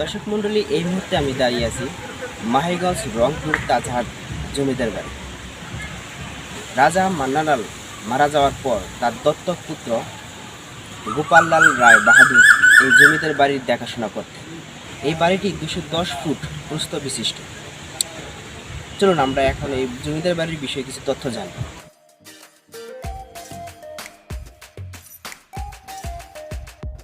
দর্শক মণ্ডলী এই মুহূর্তে আমি দাঁড়িয়ে আছি মাহিগঞ্জ রংপুর তাজহাট জমিদার বাড়ি। রাজা মান্নালাল মারা যাওয়ার পর তার দত্তক পুত্র গোপাললাল রায় বাহাদুর এই জমিদার বাড়ির দেখাশোনা করতেন। এই বাড়িটি দুশো দশ ফুট প্রস্থ বিশিষ্ট চলুন আমরা এখন এই জমিদার বাড়ির বিষয়ে কিছু তথ্য জানব।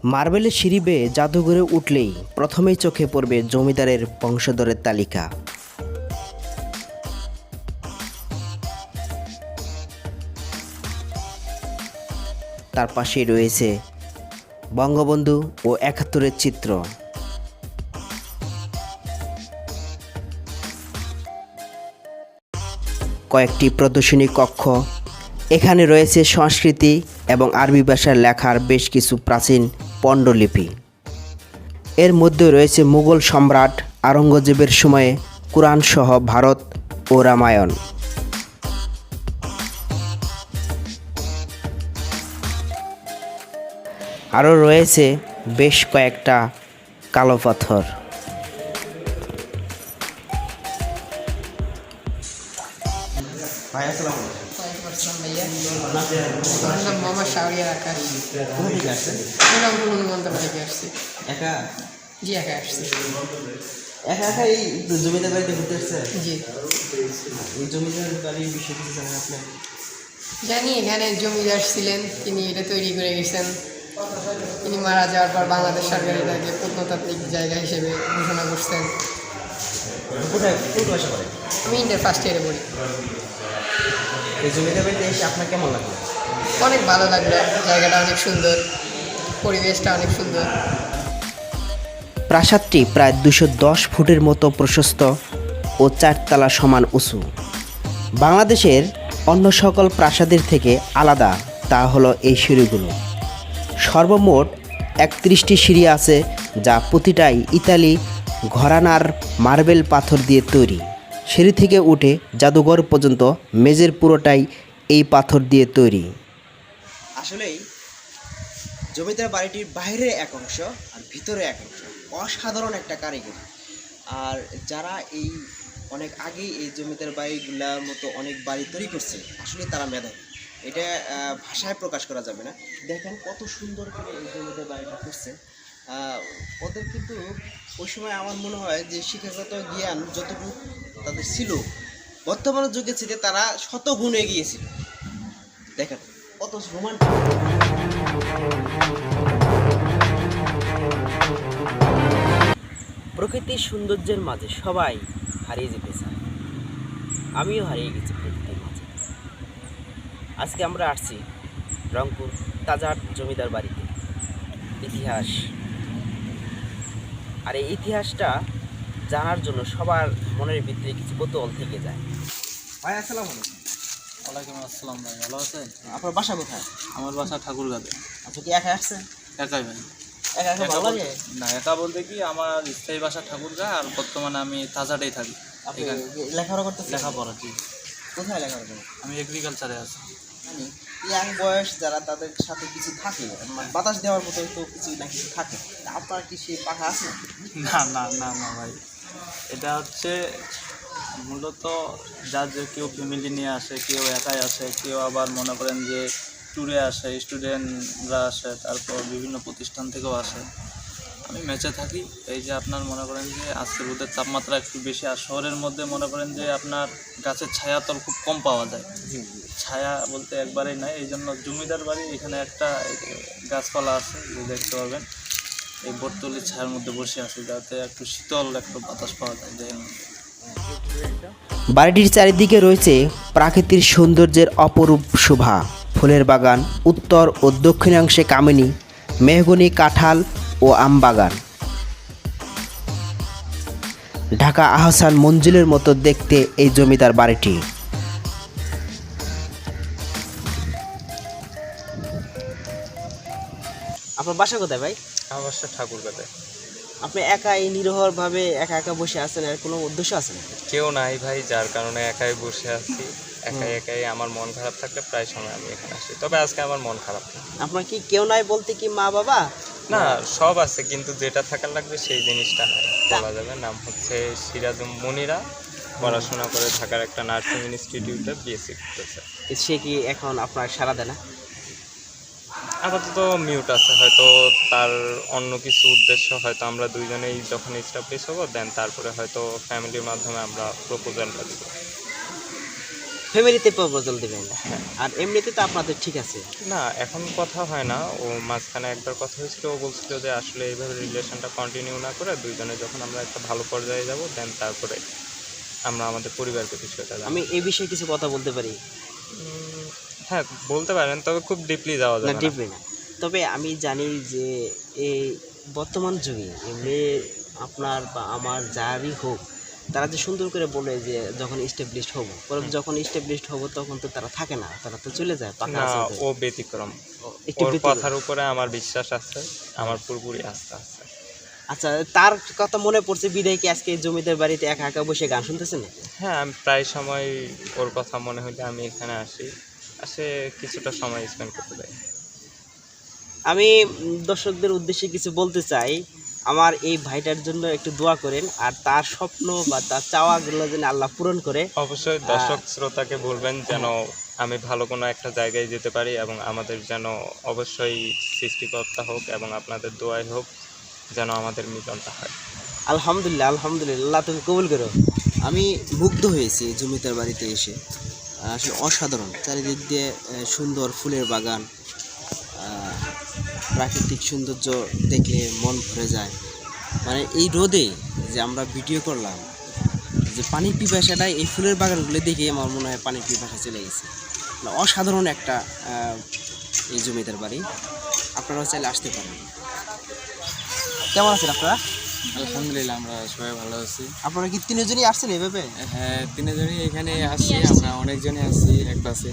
মার্বেলের সিঁড়ি বেয়ে জাদুঘরে উঠলেই প্রথমেই চোখে পড়বে জমিদারের বংশধরের তালিকা। তার পাশেই রয়েছে বঙ্গবন্ধু ও একাত্তরের চিত্র। কয়েকটি প্রদর্শনী কক্ষ, এখানে রয়েছে সংস্কৃতি এবং আরবি ভাষায় লেখার বেশ কিছু প্রাচীন পণ্ডলিপি। এর মধ্যে রয়েছে মুঘল সম্রাট আরঙ্গজেবের সময়ে কোরআনসহ ভারত ও রামায়ণ। আরও রয়েছে বেশ কয়েকটা কালো পাথর। ভাই আসসালামু আমার মোহাম্মদ শাহরিয়ার আকাশ কোথা থেকে আসছেন রংপুর থেকে আসছি একা? জি একা আসছি একা একা এই জমিদার বাড়িতে ঘুরতে আসছে? জি। এই জমিদার বাড়ির বিষয়ে কিছু জানেন আপনি? জানি এখানে জমিদার ছিলেন তিনি এটা তৈরি করে গেছেন। তিনি মারা যাওয়ার পর বাংলাদেশ সরকার এটাকে প্রত্নতাত্ত্বিক জায়গা হিসেবে ঘোষণা করছেন। কোথায় কোন ক্লাসে পড়ে? আমি ইন্টার ফার্স্ট ইয়ারে পড়ি। এই জমিদার বাড়িতে এসে আপনার কেমন লাগল? অনেক ভালো লাগল জায়গাটা অনেক সুন্দর পরিবেশটা অনেক সুন্দর। প্রাসাদটি প্রায় দুশো দশ ফুটের মতো প্রশস্ত ও চারতলা সমান উঁচু। বাংলাদেশের অন্য সকল প্রাসাদের থেকে আলাদা তা হলো এই সিঁড়িগুলো। সর্বমোট একত্রিশটি সিঁড়ি আছে যা প্রতিটাই ইতালি ঘরানার মার্বেল পাথর দিয়ে তৈরি। সিঁড়ি থেকে উঠে জাদুঘর পর্যন্ত মেজের পুরোটাই এই পাথর দিয়ে তৈরি। আসলেই জমিদার বাড়িটির বাইরে এক অংশ আর ভিতরে এক অংশ অসাধারণ একটা কারিগরি। আর যারা এই অনেক আগেই এই জমিদার বাড়িগুলোর মতো অনেক বাড়ি তৈরি করছে, আসলে তারা মেধাবী। এটা ভাষায় প্রকাশ করা যাবে না। দেখেন কত সুন্দর করে এই জমিদার বাড়িটা করছে। ওদের কিন্তু ওই সময় আমার মনে হয় যে শিক্ষাগত জ্ঞান যতটুকু তাদের ছিল বর্তমান যুগে ছিল তারা শত গুণ এগিয়েছিল দেখেন, কত রোমান্টিক প্রকৃতির সৌন্দর্যের মাঝে সবাই হারিয়ে যেতে চায়। আমিও হারিয়ে গেছি প্রকৃতির মাঝে। আজকে আমরা আসছি রংপুর তাজার জমিদার বাড়িতে। ইতিহাস আর এই ইতিহাসটা জানার জন্য সবার মনের ভিতরে কিছু কৌতূহল থেকে যায়। ভাই আসসালাম আলাইকুম। ওয়ালাইকুম আসসালাম ভাই ভালো আছেন? আপনার বাসা কোথায়? আমার বাসা ঠাকুরগাঁতে। আপনি কি একা আসছেন? একাই ভাই। একা একা একা ভালো লাগে? না একা বলতে কি আমার স্থায়ী বাসা ঠাকুরগাঁ আর বর্তমানে আমি তাজাটাই থাকি লেখাপড়া করতেছেন? লেখাপড়া জি। কোথায় লেখাপড়া আমি এগ্রিকালচারে আছি। মানে ইয়াং বয়স যারা তাদের সাথে কিছু থাকে মানে বাতাস দেওয়ার মতো তো কিছু না, কিছু থাকে। আপনার কি সেই পাখা আছে? না না না না ভাই। এটা হচ্ছে মূলত যার যে কেউ ফ্যামিলি নিয়ে আসে, কেউ একাই আসে, কেউ আবার মনে করেন যে ট্যুরে আসে স্টুডেন্টরা আসে, তারপর বিভিন্ন প্রতিষ্ঠান থেকেও আসে। আমি ম্যাচে থাকি। এই যে আপনার মনে করেন যে আজকে রোদের তাপমাত্রা একটু বেশি আর শহরের মধ্যে মনে করেন যে আপনার গাছের ছায়াতল খুব কম পাওয়া যায়। ছায়া বলতে একবারেই নাই এই জন্য জমিদার বাড়ি এখানে একটা গাছপালা আছে যে দেখতে পাবেন এই বটতলির ছায়ার মধ্যে বসে আছে যাতে একটু শীতল একটু বাতাস পাওয়া যায় দেহের মধ্যে। বাড়িটির চারিদিকে রয়েছে প্রাকৃতিক সৌন্দর্যের অপরূপ শোভা। ফুলের বাগান উত্তর ও দক্ষিণাংশে কামিনী মেহগনি কাঁঠাল ও আম বাগান ঢাকা আহসান মঞ্জিলের মতো দেখতে এই জমিদার বাড়িটি। আপনার বাসা কোথায় ভাই? আমার বাসা ঠাকুরগাতে। আপনি একা এই নিরহরভাবে একা একা বসে আছেন এর কোনো উদ্দেশ্য আছে? কেউ নাই ভাই যার কারণে একাই বসে আছি। একাই একাই আমার মন খারাপ থাকলে প্রায় সময় আমি এখানে আসি। তবে আজকে আমার মন খারাপ আপনার কি কেউ নাই বলতে কি মা বাবা না সব আছে কিন্তু যেটা থাকার লাগবে সেই জিনিসটা নাই। বলা যাবে নাম হচ্ছে সিরাজ মনিরা। পড়াশোনা করে থাকার একটা নার্সিং ইনস্টিটিউটে বিএসসি করতেছে। সে কি এখন আপনার সারা দেয় না? আপাতত মিউট আছে হয়তো তার অন্য কিছু উদ্দেশ্য হয়তো আমরা দুইজনেই যখন এস্টাবলিশ হব দেন তারপরে হয়তো ফ্যামিলির মাধ্যমে আমরা প্রপোজালটা দিব। ফ্যামিলিতে প্রপোজাল দেবেন। আর এমনিতে তো আপনাদের ঠিক আছে। না এখন কথা হয় না। ও মাঝখানে একবার কথা হয়েছিল ও বলছিল যে আসলে এইভাবে রিলেশনটা কন্টিনিউ না করে দুইজনে যখন আমরা একটা ভালো পর্যায়ে যাব দেন তারপরে আমরা আমাদের পরিবারকে বিষয়টা। আমি এই বিষয়ে কিছু কথা বলতে পারি? হ্যাঁ বলতে পারেন তবে খুব ডিপলি যাওয়া যাবে না ডিপলি না। তবে আমি জানি যে এই বর্তমান যুগে এই মেয়ে আপনার বা আমার যারই হোক তারা যে সুন্দর করে বলে যে যখন এস্টাবলিশড হব পরে যখন এস্টাবলিশড হব তখন তো তারা থাকে না তারা তো চলে যায় পাকা ও ব্যতিক্রম। ওর কথার উপরে আমার বিশ্বাস আছে আমার পুরোপুরি আস্থা আছে। আচ্ছা তার কথা মনে পড়ছে বিদায় কি আজকে জমিদার বাড়িতে একা একা বসে গান শুনতেছেন হ্যাঁ আমি প্রায় সময় ওর কথা মনে হলে আমি এখানে আসি আসে কিছুটা সময় স্পেন্ড করতে যাই আমি দর্শকদের উদ্দেশ্যে কিছু বলতে চাই আমার এই ভাইটার জন্য একটু দোয়া করেন আর তার স্বপ্ন বা তার চাওয়াগুলো যেন আল্লাহ পূরণ করে। অবশ্যই দর্শক শ্রোতাকে বলবেন যেন আমি ভালো কোনো একটা জায়গায় যেতে পারি এবং আমাদের যেন অবশ্যই সৃষ্টিকর্তা হোক এবং আপনাদের দোয়াই হোক যেন আমাদের মিলনটা হয়। আলহামদুলিল্লাহ আলহামদুলিল্লাহ আল্লাহ তুমি কবুল করো। আমি মুগ্ধ হয়েছি জমিদার বাড়িতে এসে। আসলে অসাধারণ চারিদিক দিয়ে সুন্দর ফুলের বাগান। প্রাকৃতিক সৌন্দর্য দেখলে মন ভরে যায়। মানে এই রোদে যে আমরা ভিডিও করলাম, যে পানির পিপাসাটা এই ফুলের বাগানগুলো দেখে আমার মনে হয় পানির পিপাসা চলে গেছে। মানে অসাধারণ একটা এই জমিদার বাড়ি। আপনারাও চাইলে আসতে পারেন। কেমন আছেন আপনারা? আলহামদুলিল্লাহ আমরা সবাই ভালো আছি। আপনারা কি তিনজনই আসছেন এভাবে? হ্যাঁ তিনজনই এখানে আসছি আমরা অনেকজনই আসছি এক বাসে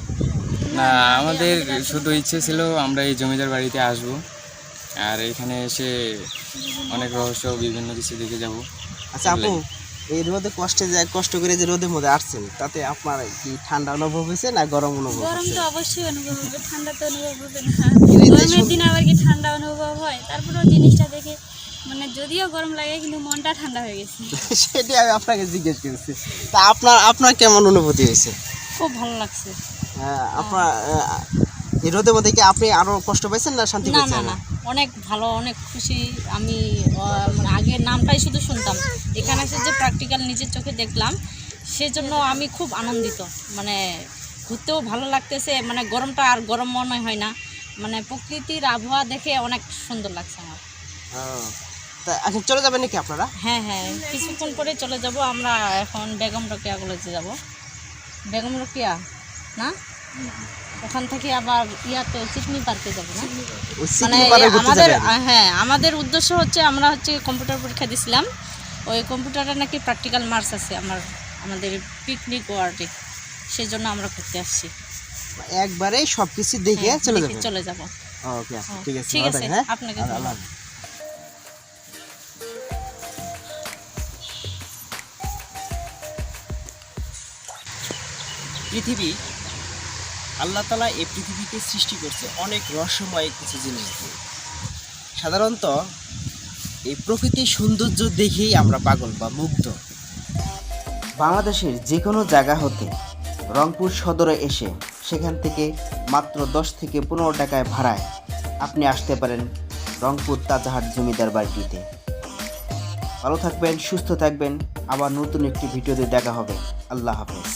না আমাদের শুধু ইচ্ছে ছিল আমরা এই জমিদার বাড়িতে আসব। আর এখানে এসে অনেক রহস্য বিভিন্ন কিছু দেখে যাব। আচ্ছা আপু এই রোদে কষ্টে যায় কষ্ট করে যে রোদের মধ্যে আসছেন তাতে আপনার কি ঠান্ডা অনুভব হয়েছে না গরম অনুভব গরম তো অবশ্যই অনুভব হবে ঠান্ডা তো অনুভব হবে না। গরমের দিন আবার কি ঠান্ডা অনুভব হয়? তারপরেও জিনিসটা দেখে মানে যদিও গরম লাগে কিন্তু মনটা ঠান্ডা হয়ে গেছে। সেটাই আমি আপনাকে জিজ্ঞেস করেছি। তা আপনার আপনার কেমন অনুভূতি হয়েছে? খুব ভালো লাগছে। আহ, আপনার এই রোদের মধ্যে কি আপনি আরও কষ্ট পাইছেন না শান্তি না না না। অনেক ভালো অনেক খুশি। আমি মানে আগে নামটাই শুধু শুনতাম। এখানে এসে যে প্র্যাকটিক্যাল নিজের চোখে দেখলাম সেজন্য আমি খুব আনন্দিত। মানে ঘুরতেও ভালো লাগতেছে। মানে গরমটা আর গরম মনে হয় না। মানে প্রকৃতির আবহাওয়া দেখে অনেক সুন্দর লাগছে আমার। ও, তা এখন চলে যাবেন নাকি আপনারা? হ্যাঁ হ্যাঁ কিছুক্ষণ পরে চলে যাব আমরা এখন বেগম রকিয়া কলেজে যাব। বেগম রকিয়া? না? ওখান থেকে আবার ইয়াতে চিকনি পার্কে যাব না? মানে আমাদের হ্যাঁ আমাদের উদ্দেশ্য হচ্ছে আমরা হচ্ছে কম্পিউটার পরীক্ষা দিছিলাম। ওই কম্পিউটারে নাকি প্র্যাকটিক্যাল মার্কস আছে আমার আমাদের পিকনিক ওয়ার্ডে সেই জন্য আমরা ঘুরতে আসছি। একবারে সবকিছু দেখে হ্যাঁ, চলে দেখে চলে যাব। ওকে ঠিক আছে ঠিক আছে হ্যাঁ? আপনাকে পৃথিবী, আল্লাহ তালা এই পৃথিবীকে সৃষ্টি করছে অনেক রহস্যময় কিছু জিনিস। সাধারণত এই প্রকৃতির সৌন্দর্য দেখেই আমরা পাগল বা মুগ্ধ। বাংলাদেশের যে কোনো জায়গা হতে রংপুর সদরে এসে সেখান থেকে মাত্র দশ থেকে পনেরো টাকায় ভাড়ায় আপনি আসতে পারেন রংপুর তাজাহাট জমিদার বাড়িটিতে। ভালো থাকবেন, সুস্থ থাকবেন। আবার নতুন একটি ভিডিওতে দেখা হবে। আল্লাহ হাফেজ।